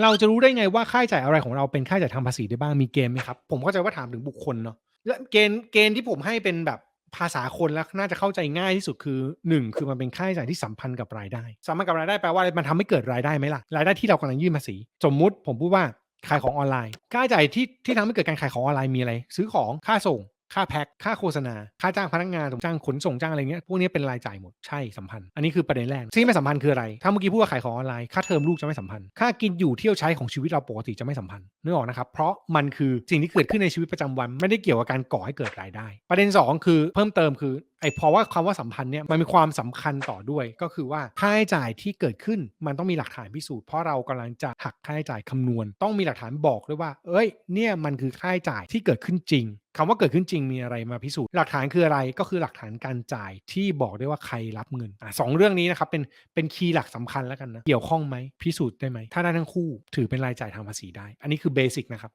เราจะรู้ได้ไงว่าค่าใช้จ่ายอะไรของเราเป็นค่าใช้จ่ายทางภาษีได้บ้างมีเกณฑ์ไหมครับ ผมเข้าใจว่าถามถึงบุคคลเนาะและเกณฑ์เกณฑ์ที่ผมให้เป็นแบบภาษาคนแล้วน่าจะเข้าใจง่ายที่สุดคือ 1 คือมันเป็นค่าใช้จ่ายที่สัมพันธ์กับรายได้สัมพันธ์กับรายได้แปลว่าอะไรมันทำให้เกิดรายได้ไหมล่ะรายได้ที่เรากำลังยื่นภาษีสมมุติผมพูดว่าขายของออนไลน์ ค่าใช้จ่ายที่ที่ทำให้เกิดการขายของออนไลน์มีอะไร ซื้อของค่าส่ง ค่าแพ็คค่าโฆษณา ค่าจ้างพนักงานจ้างขนส่งจ้างอะไรเงี้ยพวกนี้เป็นรายจ่ายหมดใช่สัมพันธ์อันนี้คือประเด็นแรกที่ไม่สัมพันธ์คืออะไร ถ้าเมื่อกี้พูดว่าขายของออนไลน์ค่าเทอมลูกจะไม่สัมพันธ์ค่ากินอยู่เที่ยวใช้ของชีวิตเราปกติจะไม่สัมพันธ์นึกออกนะครับเพราะมันคือสิ่งที่เกิดขึ้นในชีวิตประจำวันไม่ได้เกี่ยวกับการก่อให้เกิดรายได้ ประเด็น 2 คือเพิ่มเติมคือ ไอ้เพราะว่าคำว่าสัมพันธ์เนี่ยมันมีความสำคัญต่อด้วย ก็คือว่าค่าใช้จ่ายที่เกิดขึ้นมันต้องมีหลักฐานพิสูจน์เพราะเรากำลังจะหักค่าใช้จ่ายคำนวณ ต้องมีหลักฐานบอกด้วยว่า เอ้ยเนี่ยมันคือค่าใช้จ่ายที่เกิดขึ้นจริงคำว่าเกิดขึ้นจริงมีอะไรมาพิสูจน์หลักฐานคืออะไรก็คือหลักฐานการจ่ายที่บอกได้ว่าใครรับเงินอะสองเรื่องนี้นะครับเป็นเป็นคีย์หลักสำคัญแล้วกันนะเกี่ยวข้องไหมพิสูจน์ได้ไหมถ้าได้ทั้งคู่ถือเป็นรายจ่ายทางภาษีได้ อันนี้คือเบสิกนะครับ